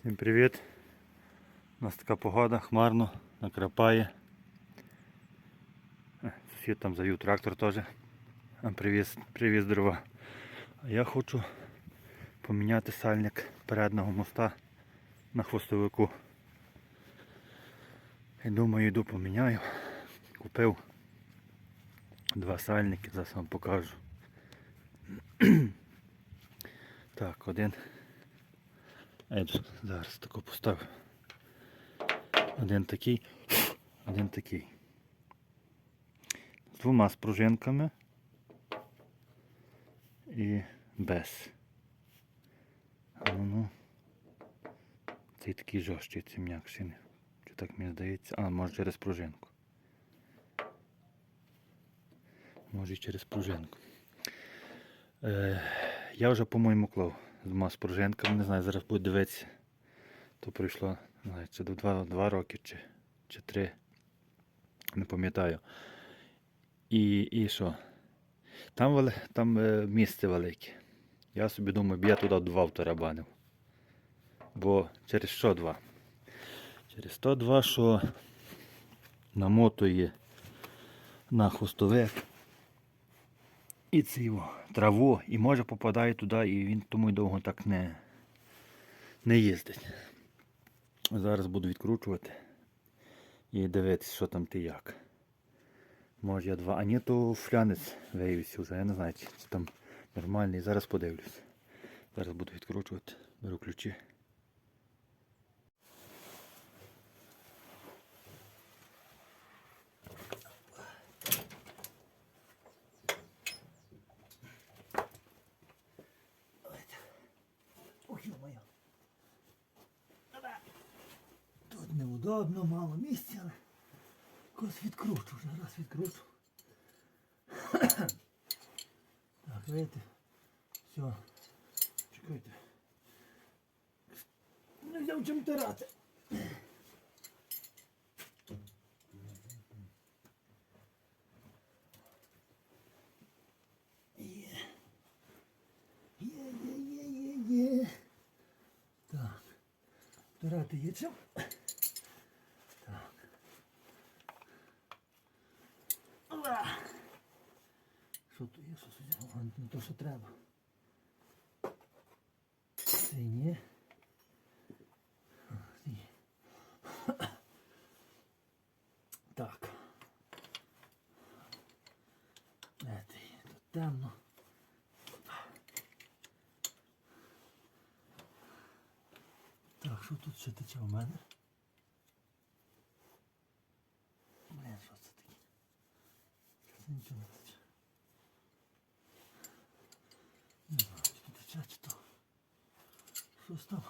Всім привіт. У нас така погода, хмарно, накрапає. Е, Сусід там завів трактор теж. Привіз, привіз дрова. А я хочу поміняти сальник переднього моста на хвостовику. І думаю, йду поміняю. Купив два сальники, зараз вам покажу. Так, один. Еду, зараз тако поставлю. Один такий, один такий. З двома спружинками і без. А ну, цей такий жорсткий, цей м'якший. Чи так мені здається? А, може через пружинку. Може і через пружинку. Е, я вже, по-моєму, клав двома спружинками. Не знаю, зараз буду дивитися. То пройшло, не до два, два роки, чи, чи три. Не пам'ятаю. І, і що? Там, там е, місце велике. Я собі думаю, б я туди два втарабанив. Бо через що два? Через то два, що намотує на хвостовик і цього траву, і може попадає туди, і він тому й довго так не, не їздить. Зараз буду відкручувати і дивитися, що там ти як. Може я два. А ні, то флянець виявився вже. Я не знаю, чи там нормальний. Зараз подивлюсь. Зараз буду відкручувати. Беру ключі. Ой, ё-моё. Тут неудобно, мало місця, але якось відкручу вже, раз відкручу. Так, видите? Все. Чекайте. Не взяв чим тирати. Є. Є, є, є, є, є. Так. Втирати є чим. Є? Щось взяв? Не то, що треба. Це ні. Так. Де? Тут темно. Так, що тут ще тече в мене? Блін, що це таке? Це нічого не тече. Не знаю, чи то. Щось там.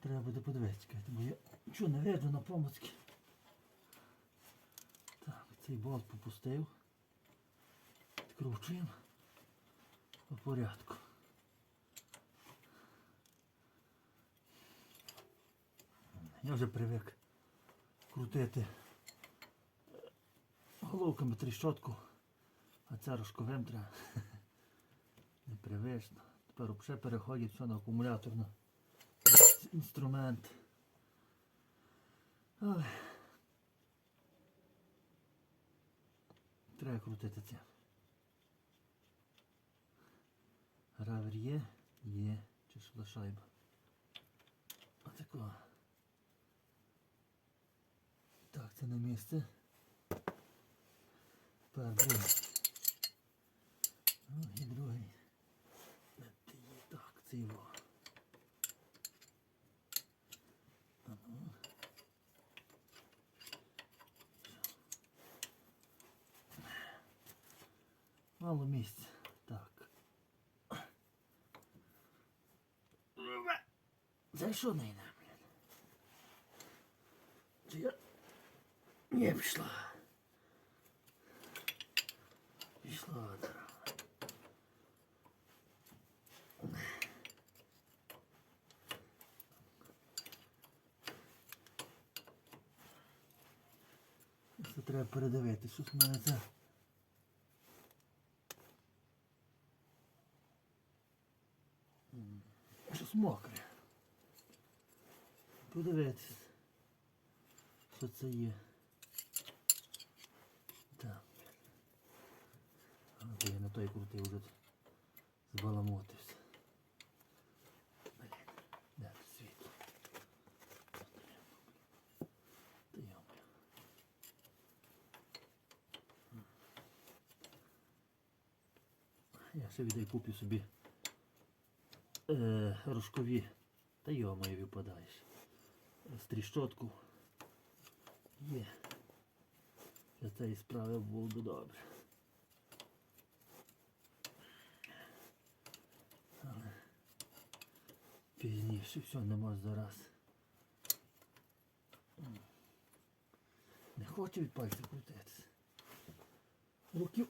Треба буде подивитися, бо я нічого не видно на помацьки. Так, цей болт попустив. Відкручуємо по порядку. Я вже привик крутити головками тріщотку, а це рожковим треба. Непривично. Тепер взагалі переходить все на акумуляторний інструмент. Ой. Треба крутити це. Гравер є, є, чи що шайба. Отакого. Так, це на місце. Тепер другий. Ну, і другий. Так, ну. Мало місця. Так. Це що не я не пішла. Пішла дорога. Це треба передивити, щось в мене це. Щось мокре. подивитись, що це є. Так. Я на той крутий вже збаламутився. Блін, де тут світло? Та йома. Ще віддай куплю собі е, рожкові. Та йома випадаєш. Стріщотку. Є. Для цієї справи було б добре. Але пізніше все не може зараз. Не хочу від пальців крутитися. Руки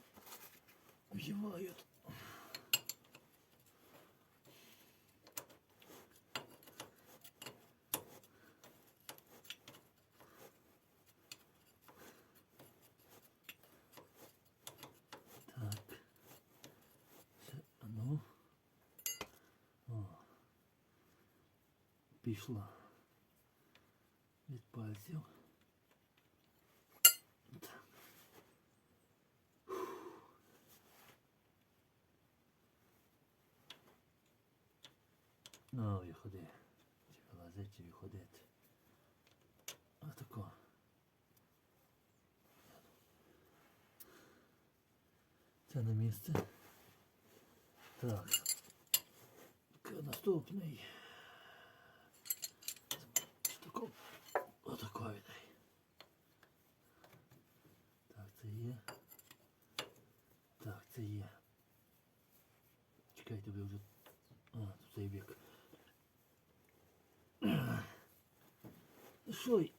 в'ївають. Так. Це, а ну. О. Пішло. Від пальців. Так. Ну, і ходи. Чи вилазить, чи виходити. Отако. Це на місце. Так. Наступний. Тако. Отако віддай. Так, це є. Так, це є. Чекай, тобі вже. А, тут цей бік. Ну Що? й?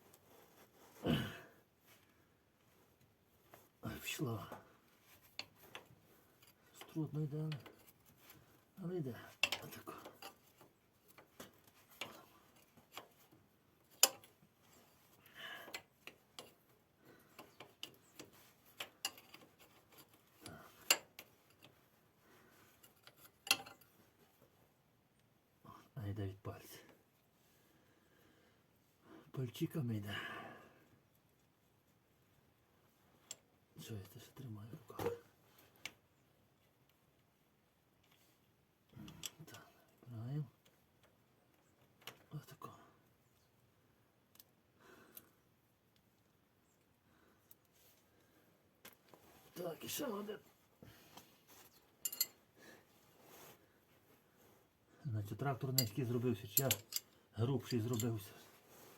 Ай, пішла. Трудно йде, але, але йде. Пальчиками йде. Що я це тримаю в руках? Так, вибираємо. Отако. Так, і ще один. Значить, трактор низький зробився, чи я грубший зробився.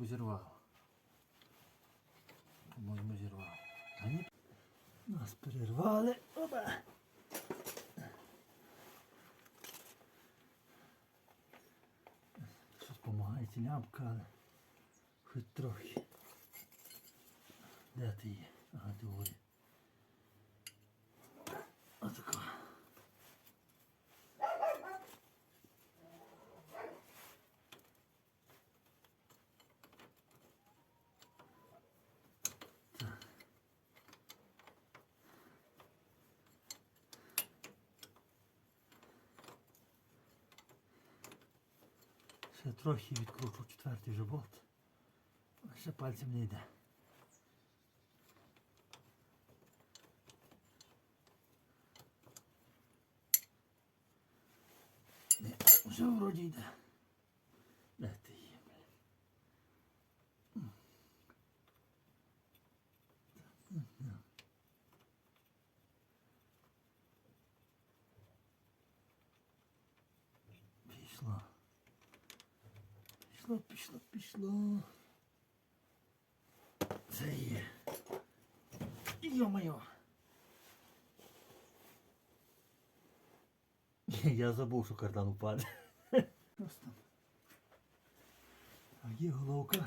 Пішла, або. По-моєму, зірвала. А ні. Нас перервали. Опа. Щось допомагає не але хоч трохи. Де ти є? Ага, ти горі. Трохи відкручу четвертий вже болт. Ще пальцем не йде. Вже вроді йде. Де ти є, блін? М. Так, м, на. Пішла. Пішло, пішло. Це є. Йо-моє. Я забув, що кардан упаде. Щось там. є головка.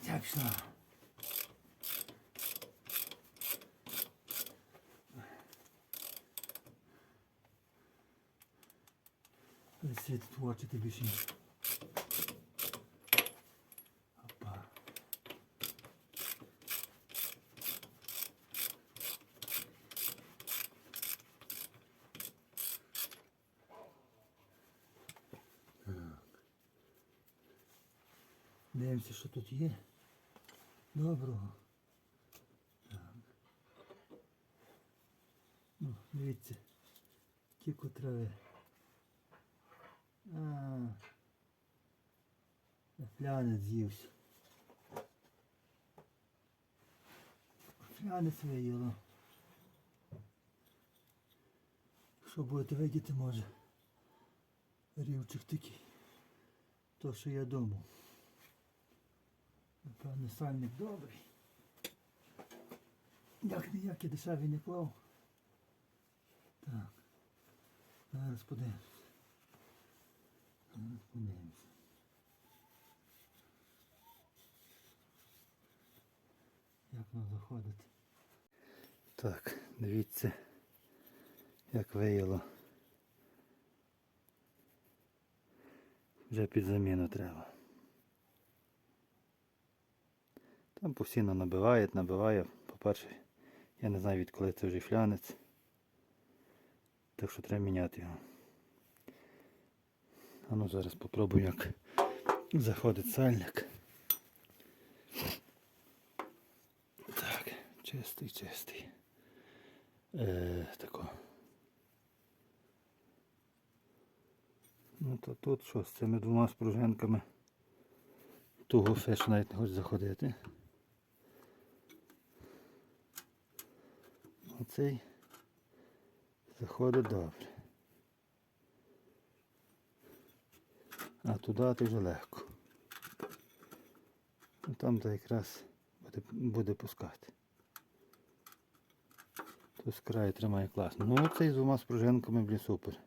Ця пішла. Світ творчити більше. ні. Опа. Дивимося, що тут є. Доброго. Так. Ну, дивіться. Кілько трави. А, флянець з'ївся. Флянець виїло. Що будете видіти може. Рівчик такий. То, що я думав. Напевно, сальник добрий. Як ніякий дешевий не клав. Так. Зараз подивимось. Зараз подивимось. Як воно заходить. Так, дивіться, як вияло. Вже під заміну треба. Там постійно набиває, набиває. По-перше, я не знаю відколи це вже флянець. Так що треба міняти його. А ну зараз попробую як заходить сальник. Так, чистий, чистий. Е, тако. Ну то тут що з цими двома спружинками. Туго феш навіть не хоче заходити. Оцей заходить добре. А туди то вже легко. Ну, Там то якраз буде, буде пускати. Тут з тримає класно. Ну цей з двома спружинками, блін, супер.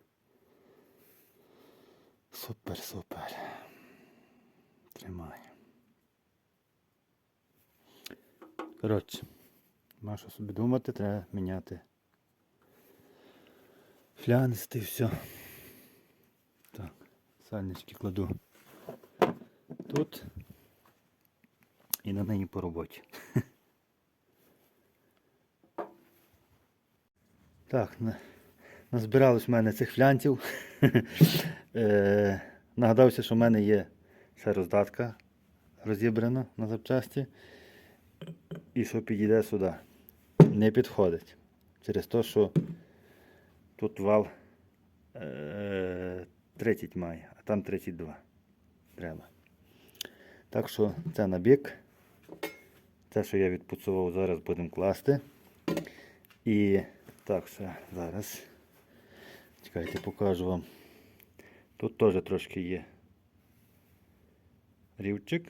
Супер, супер. Тримає. Коротше, нема що собі думати, треба міняти. Флянсти і все. Так, сальнички кладу тут і на неї по роботі. Так, назбиралось в мене цих флянців. Е, Нагадався, що в мене є ще роздатка розібрана на запчасті. І що підійде сюди. Не підходить. Через те, що тут вал е, 30 має, а там 32 треба. Так що це на бік. Те, що я відпуцував, зараз будемо класти. І так, ще зараз. Чекайте, покажу вам. Тут теж трошки є рівчик.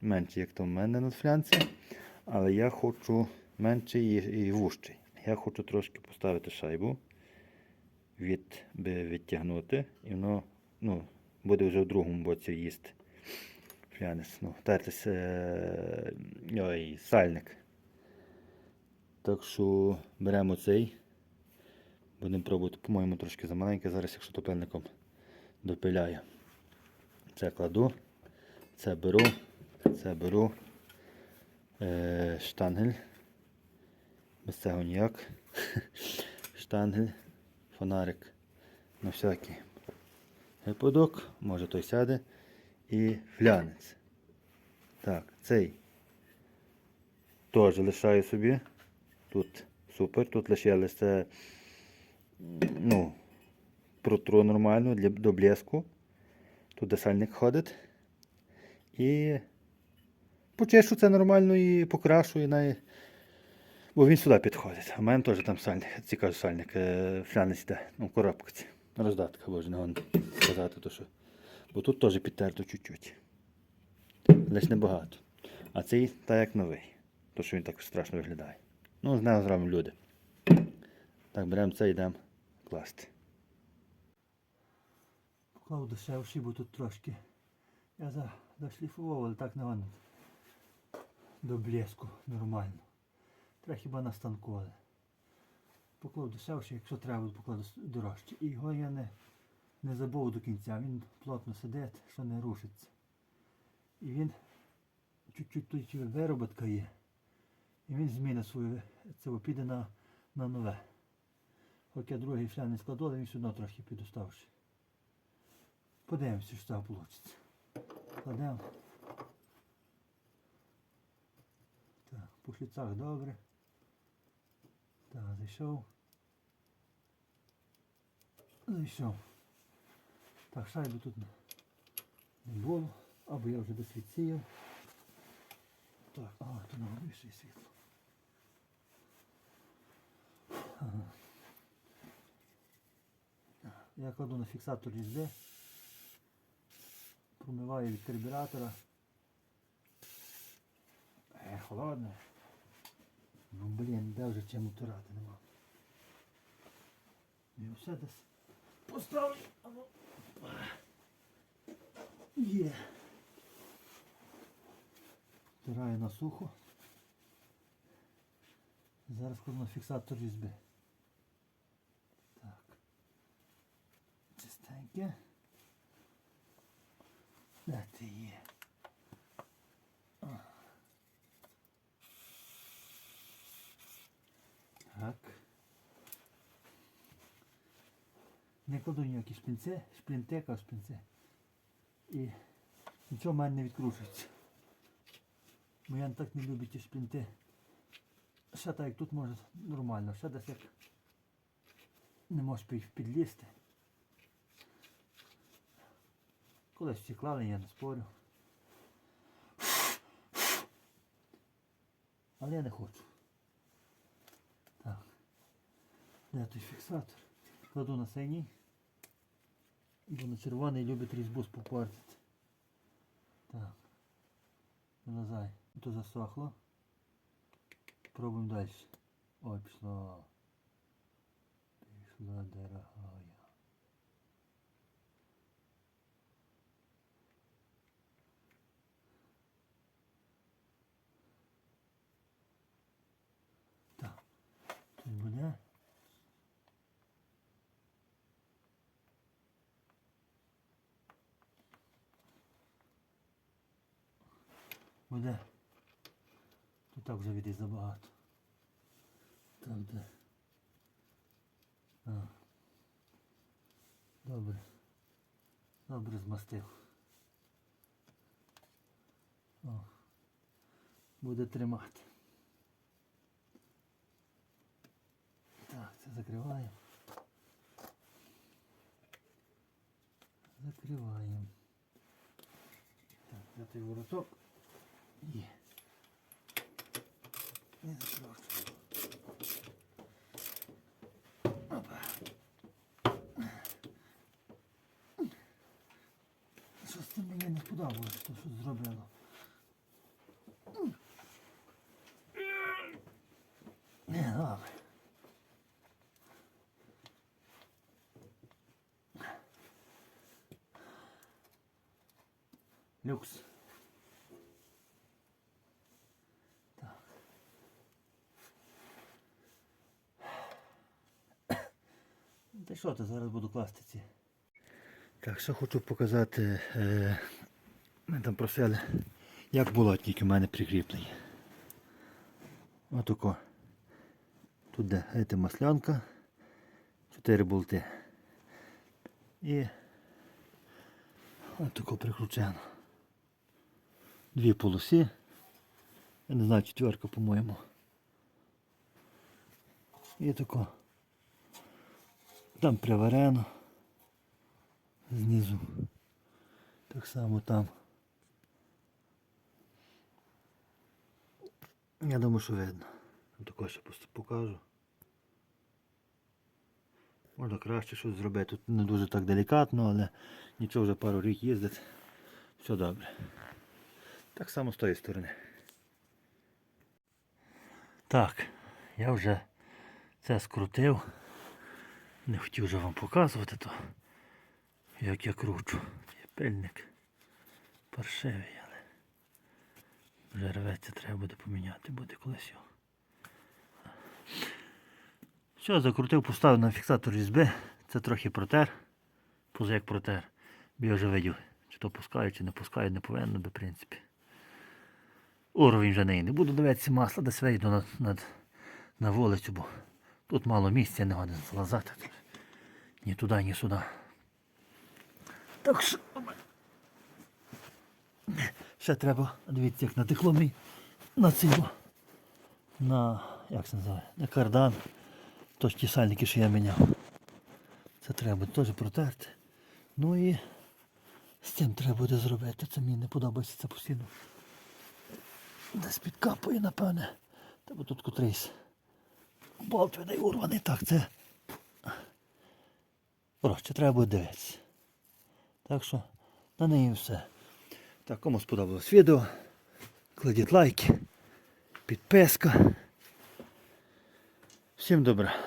Менший, як то в мене на флянці. Але я хочу менший і, вужчий. Я хочу трошки поставити шайбу, від, відтягнути, і воно ну, буде вже в другому боці їсти. Флянець, ну, тертись е, ой, сальник. Так що беремо цей. Будемо пробувати, по-моєму, трошки замаленький. Зараз, якщо топильником допиляю. Це кладу, це беру, це беру. Е, штангель. Без цього ніяк. штангель, фонарик. На всякий випадок, може той сяде. І флянець. Так, цей теж лишаю собі. Тут супер, тут лишилося ну, протру нормально для, до блеску. Тут де сальник ходить. І почешу це нормально і покрашу, і най... бо він сюди підходить. А в мене теж там сальник, цікавий сальник, е, флянець йде, ну, коробка. Роздатка, боже, не гон сказати, то що. Бо тут теж підтерто чуть-чуть. Лише небагато. А цей так як новий. То що він так страшно виглядає. Ну, з нього зробимо люди. Так, беремо це і йдемо класти. Поклав дешевший, бо тут трошки. Я за, але так не воно. До блеску нормально. Треба хіба на станку, але. Поклав дешевший, якщо треба, покладу дорожче. І його я не, не забув до кінця. Він плотно сидить, що не рушиться. І він чуть-чуть тут вироботка є. І він зміни свою, це піде на, на нове. Хоч я другий шлях не складу, але він одно трохи підоставши. Подивимося, що цього вийде. Кладемо. Так, по шліцах добре. Так, зайшов. Зайшов. Так, шайби тут не було. Або я вже десь відсіяв. Так, а, то на вищий світло. Я кладу на фіксатор різьби. Промиваю від карбюратора. Е, холодне. Ну блін, де вже чим утирати нема. Я все десь поставлю. Є. Втираю на сухо. Зараз кладу на фіксатор різьби. Так. Чистеньке. Де ти є? О. Так. Не кладу ніякі шпінці, шплінтека, шпінці. І нічого в мене не відкручується. Бо я так не люблю ті шплінти. Ще так як тут може нормально, ще десь як не можеш підлізти. Колись всі клали, я не спорю. Але я не хочу. Так. Де той фіксатор? Кладу на синій. Бо на червоний любить різьбу спопортити. Так. Вилазай. То засохло. Пробуємо далі. Ой, пішло. Пішла дорогая. Так. Тут буде. Буде. Тут так вже віде забагато. Так, де. А. Добре. Добре змастив. О. Буде тримати. Так, це закриваємо. Закриваємо. Так, взяти вороток. Є. Не закручуємо. Опа. Щось це мені не подобалось, то що зробило. Не, добре. Люкс. Та що ти зараз буду класти ці? Так, що хочу показати. Е, ми там просили, як болотник у мене прикріплений. Отако. Тут де це маслянка. Чотири болти. І отако прикручено. Дві полоси. Я не знаю, четверка, по-моєму. І тако. Там приварено. Знизу. Так само там. Я думаю, що видно. Тако ще просто покажу. Можна краще щось зробити. Тут не дуже так делікатно, але нічого вже пару рік їздить. Все добре. Так само з тої сторони. Так, я вже це скрутив. Не хотів вже вам показувати, то Як я кручу. Є пильник. Паршивий, але. Вже рветься, треба буде поміняти, буде колись його. Все, закрутив, поставив на фіксатор різьби. Це трохи протер. Поза як протер. Бо я вже видів, чи то пускаю, чи не пускаю, не повинно би, в принципі. Уровень вже не. Не буду дивитися масла, десь вийду на, на, на вулицю, бо тут мало місця, не годен залазати. Ні туди, ні сюди. Так що. Ще треба, дивіться, як натекло мій на ціло. На, як це називає, на кардан. Тож ті сальники, що я міняв. Це треба теж протерти. Ну і з цим треба буде зробити. Це мені не подобається це постійно. Десь підкапує, напевне. Треба тут котрийсь. Болт видай урваний. Так, це. Коротше, треба буде дивитися. Так що на неї все. Так, кому сподобалось відео. Кладіть лайки, підписка. Всім добра.